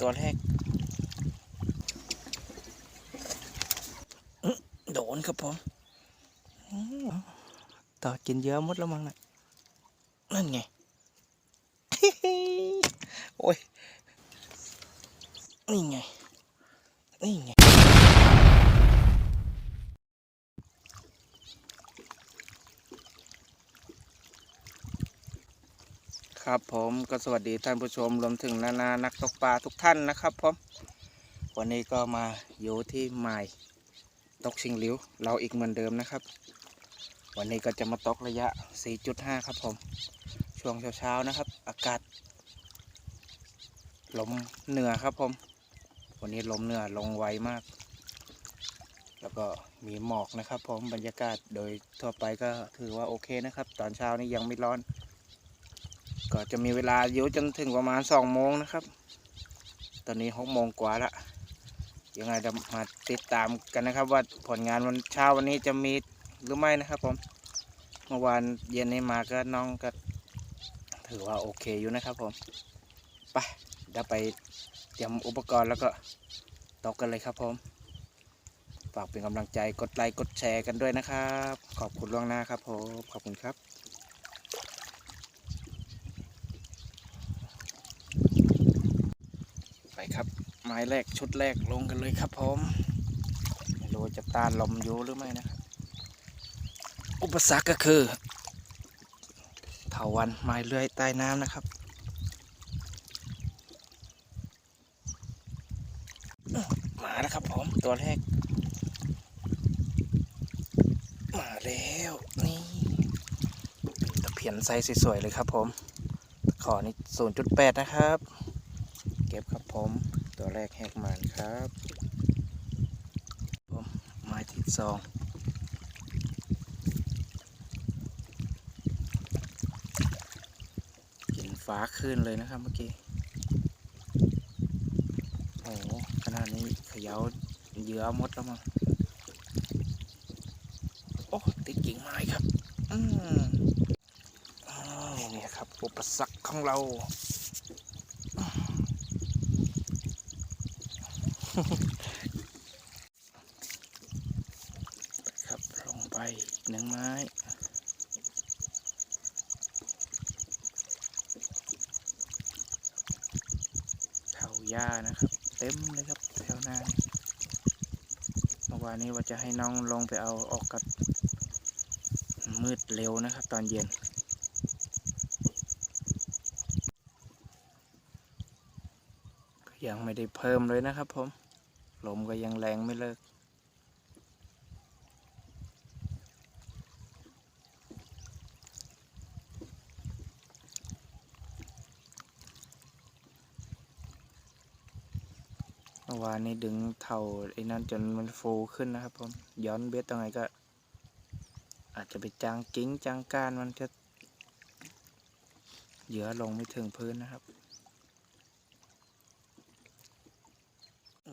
ตัวแรก โดนครับผมต่อกินเยอะมดแล้วมั้งนะนั่นไง โอ้ย นี่ไง นี่ไง ครับผมก็สวัสดีท่านผู้ชมรวมถึงนานานักตกปลาทุกท่านนะครับผมวันนี้ก็มาอยู่ที่หมายตกชิงหลิวเราอีกเหมือนเดิมนะครับ วันนี้ก็จะมาตกระยะ 4.5 ครับผม ช่วงเช้าๆนะครับ อากาศลมเหนือครับผม วันนี้ลมเหนือลงไวมาก แล้วก็มีหมอกนะครับผมบรรยากาศโดยทั่วไปก็ถือว่าโอเคนะครับ ตอนเช้านี้ยังไม่ร้อน ก็จะมีเวลาอยู่จนถึงประมาณสองโมงนะครับ ตอนนี้หกโมงกว่าละยังไงจะมาติดตามกันนะครับ ว่าผลงานวันเช้าวันนี้จะมีหรือไม่นะครับผมเมื่อวานเย็นนี้มาก็น้องก็ถือว่าโอเคอยู่นะครับผมไปเดี๋ยวไปเตรียมอุปกรณ์แล้วก็ตกกันเลยครับผมฝากเป็นกำลังใจกดไลค์กดแชร์กันด้วยนะครับ ขอบคุณล่วงหน้าครับผมขอบคุณครับ ไปครับ ไม้แรกชุดแรกลงกันเลยครับผมไม่รู้จะต้านลมอยู่หรือไม่นะครับอุปสรรคก็คือเถาวันไม้เลื้อยใต้น้ำนะครับมาแล้วครับผมตัวแรก มาแล้วนี่ตะเพียนไซส์สวยๆเลยครับผมขอนี่0.8 นะครับ เก็บครับผม ตัวแรกแหกมันครับมไม้ที่สองกินฟ้าขึ้นเลยนะครับเมื่อกี้ โอ้ขนาดนี้เขย่าเยื่อมดแล้วมั้งโอ้ติดกิ่งไม้ครับ อืมอนี่ครับ อุปสรรคของเรา ครับลงไปหนึ่งไม้เถาหญ้านะครับ เต็มเลยครับแถวหน้าเมื่อวานนี้ว่าจะให้น้องลงไปเอาออกกับมืดเร็วนะครับ ตอนเย็นยังไม่ได้เพิ่มเลยนะครับผม ลมก็ยังแรงไม่เลิก เมื่อวานนี้ดึงเท่าไอ้นั่นจนมันฟูขึ้นนะครับผมย้อนเบ็ดตรงไหนก็ อาจจะไปจางกิ้งจางก้านมันจะเหยื่อลงไม่ถึงพื้นนะครับ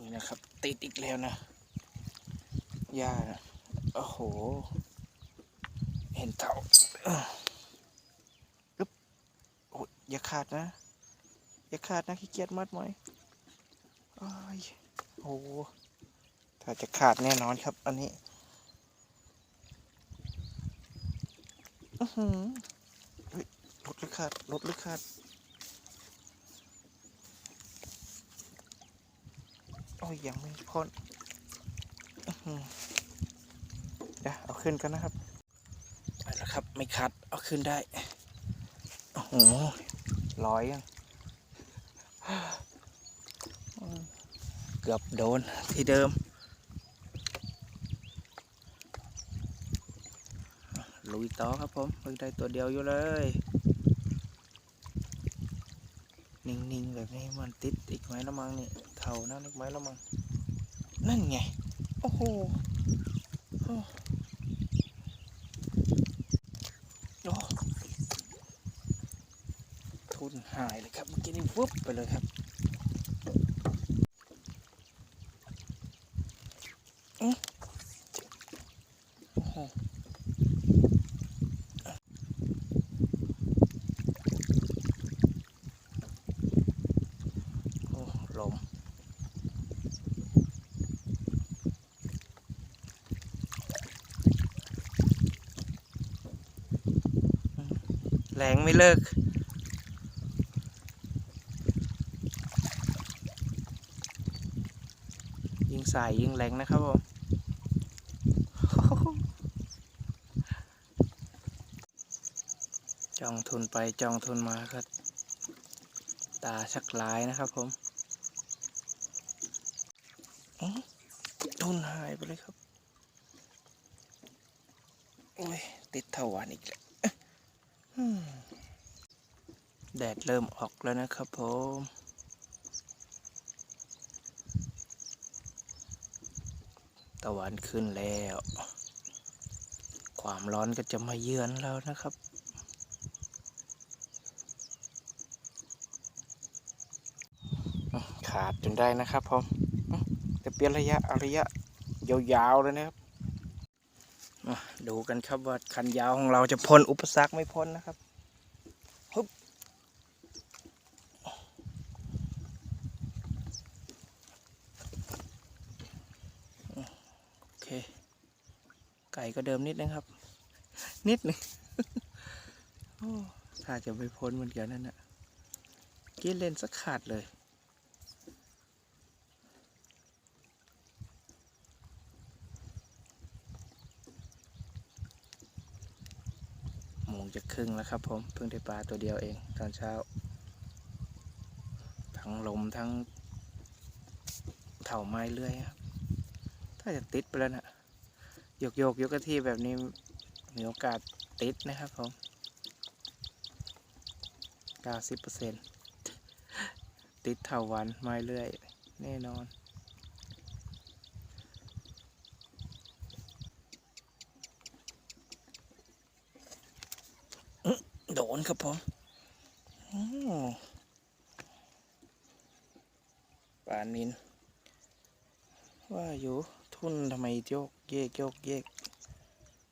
นี่นะครับ ติดอีกแล้วนะหญ้านะโอ้โห เห็นเท่าอึ๊บโอ้ยอย่าขาดนะ อย่าขาดนะขี้เกียจมัดไหมอ้ยโอ้โหถ้าจะขาดแน่นอนครับ อันนี้อือหือลดหรือขาดลดหรือขาด โอ้ยยังไม่พ้นอื้อหือเดี๋ยวเอาขึ้นกันนะครับไปแล้วครับ ไม่ขาดเอาขึ้นได้ โอ้โหลอยยังอืมเกือบโดนที่เดิม ลุยต่อครับผมเพิ่งได้ตัวเดียวอยู่เลย นิ่งๆ แบบนี้มันติดอีกไหมละมังนี่ เท่านั้นอีกไหมละมัง นั่นไง โอ้โหโอ้ทุนหายเลยครับ เมื่อกี้นี่วุบไปเลยครับอื้อโอ้โห โอ้ ลม แรงไม่เลิก ยิงสายยิงแรงนะครับผมจองทุนไปจองทุนมาก็ตาชักลายนะครับผมอ๋อทุนหายไปเลยครับ โอ้ย ติดเถาวันอีกแล้ว แดดเริ่มออกแล้วนะครับผมตะวันขึ้นแล้ว ความร้อนก็จะมาเยือนเรานะครับ ขาดจนได้นะครับผมอื้อแต่เปลี่ยนระยะอระยะยาวๆเลยนะครับ ดูกันครับว่าคันยาวของเราจะพ้นอุปสรรคไม่พ้นนะครับฮึบโอเค ไก่ก็เดิมนิดนึงครับ นิดหนึงถ้าจะไม่พ้นเหมือนกันนั่นนะกินเล่นสักขาดเลย โมงจะค รึ่งแล้วครับผมเพิ่งได้ปลาตัวเดียวเองตอนเช้า ทั้งลมทั้งเถาไม้เลื่อยครับถ้าจะติดไปแล้วนะโยกโยกยกกระที่แบบนี้มีโอกาสติดนะครับผมเก้าสิบเปอร์เซ็นติดเถาวันไม้เลื่อย แน่นอน โด นครับผมอืมปลานิน ว่าอยู่ทุ่นทำไมโยกเยกโยกเยก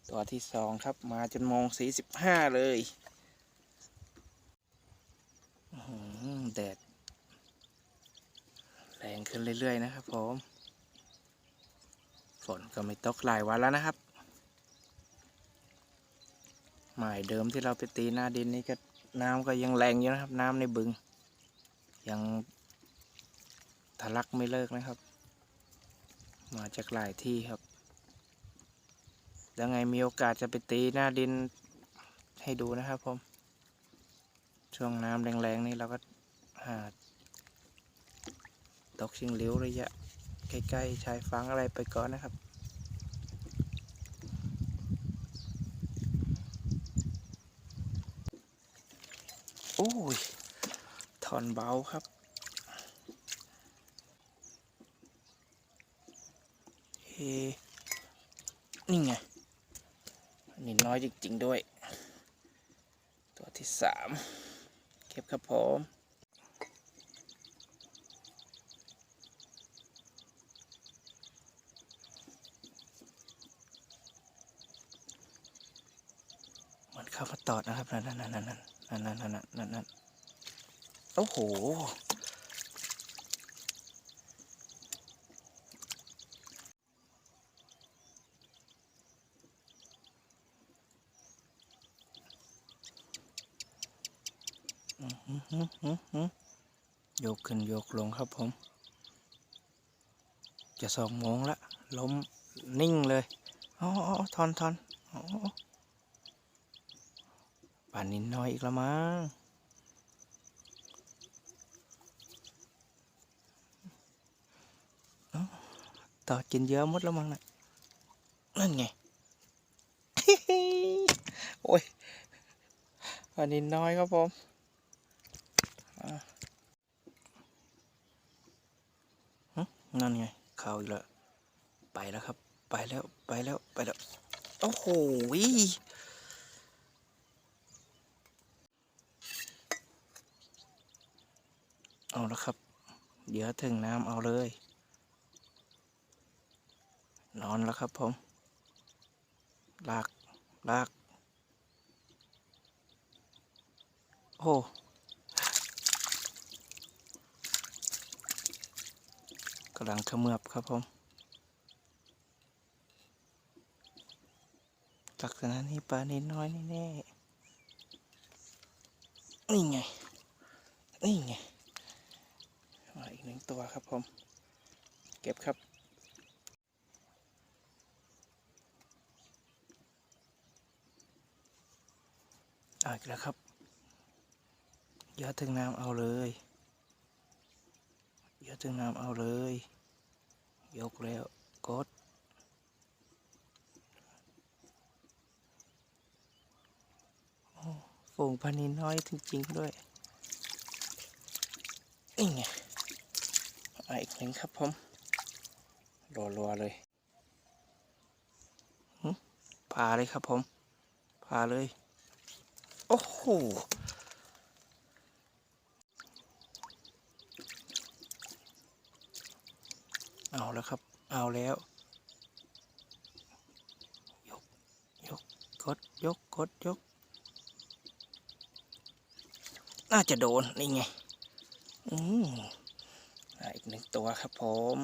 ตัวที่สองครับ มาจนโมงสี่สิบห้าเลยอ๋อแดด แรงขึ้นเรื่อย ๆ นะครับผม ฝนก็ไม่ตกหลายวันแล้วนะครับ หมายเดิมที่เราไปตีหน้าดินนี่ก็น้ำก็ยังแรงอยู่นะครับ น้ำในบึง ยังทะลักไม่เลิกนะครับ มาจากหลายที่ครับ ยังไงมีโอกาสจะไปตีหน้าดินให้ดูนะครับผม ช่วงน้ำแรงๆนี่เราก็หาตกชิงเลี้ยวระยะ ใกล้ๆชายฟังอะไรไปก่อนนะครับ อนเบาครับ เอ นี่ไง นี่น้อยจริง ๆ ด้วย ตัวที่สามเก็บครับผมเหมือนเข้ามาตอดนะครับ นั่นนั่นนั่นนั่นนั่นนั่นนั่น โอ้โหอื้อหือหือหือหือโยกขึ้นโยกลงครับผม จะสองโมงละล้มนิ่งเลย อ๋อทอนทอนอ๋อป่านนินน้อยอีกแล้วมั้งเอ้า ต่อกินเยอะมดแล้วมั้งนะนั่นไง โอ้ยป่านนินน้อยครับผมนั่นไงเข้าอีกแล้ว ไปแล้วครับ ไปแล้ว ไปแล้ว ไปแล้ว โอ้โหเอาแล้วครับ เดี๋ยวถึงน้ำเอาเลย นอนแล้วครับผมลากลาก โอ้กำลังเขมือบครับผม ลักษณะนี้ปลานิดน้อยนี่แน่นี่ไง นี่ไงมาอีกหนึ่งตัวครับผม เก็บครับ เอาอีกแล้วครับยอดถึงน้ำเอาเลยยอดถึงน้ำเอาเลย ยกแล้วกดโอ้ฝูงพานินน้อยจริงๆด้วยนี่ไงอาอีกหนึ่งครับผมรัวๆเลยหึพาเลยครับผมพาเลย โอ้โหเอาแล้วครับ เอาแล้ว ยก ยก กด ยก กด ยก น่าจะโดน นี่ไง อืมอะอีกหนึ่งตัวครับผม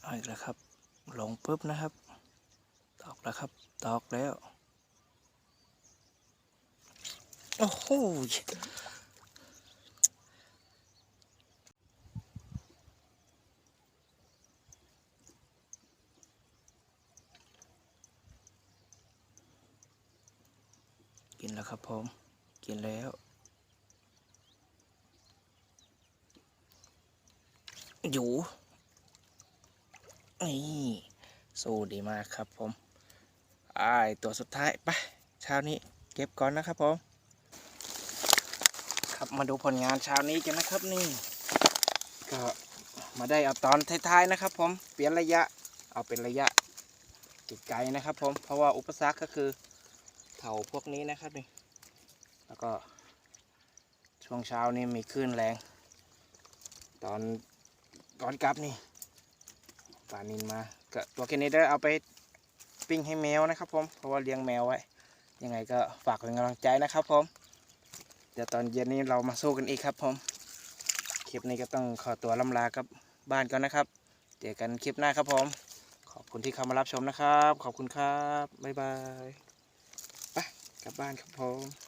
เอาอีกแล้วครับ ลงปุ๊บนะครับ แล้วครับ ตอกแล้ว โอ้โหกินแล้วครับผมกินแล้วอยู่นี่สู้ดีมากครับผม ไอตัวสุดท้ายไปเช้านี้เก็บก่อนนะครับผมครับมาดูผลงานเช้านี้กันนะครับนี่ ก็มาได้เอาตอนท้ายๆนะครับ ผมเปลี่ยนระยะเอาเป็นระยะไกลๆนะครับผมเพราะว่าอุปสรรคก็คือเถาพวกนี้นะครับนี่แล้วก็ช่วงเช้านี่มีคลื่นแรง ตอนก่อนกลับนี่ปลานินมาก็ตัวแค่นี้ได้เอาไป ปิ้งให้แมวนะครับผมเพราะว่าเลี้ยงแมวไว้ยังไงก็ฝากเป็นกำลังใจนะครับผมเดี๋ยวตอนเย็นนี้เรามาสู้กันอีกครับผมคลิปนี้ก็ต้องขอตัวลำลากับบ้านก่อนนะครับเจอกันคลิปหน้าครับผม ขอบคุณที่เข้ามารับชมนะครับ ขอบคุณครับบ๊ายบายไปกลับบ้านครับผม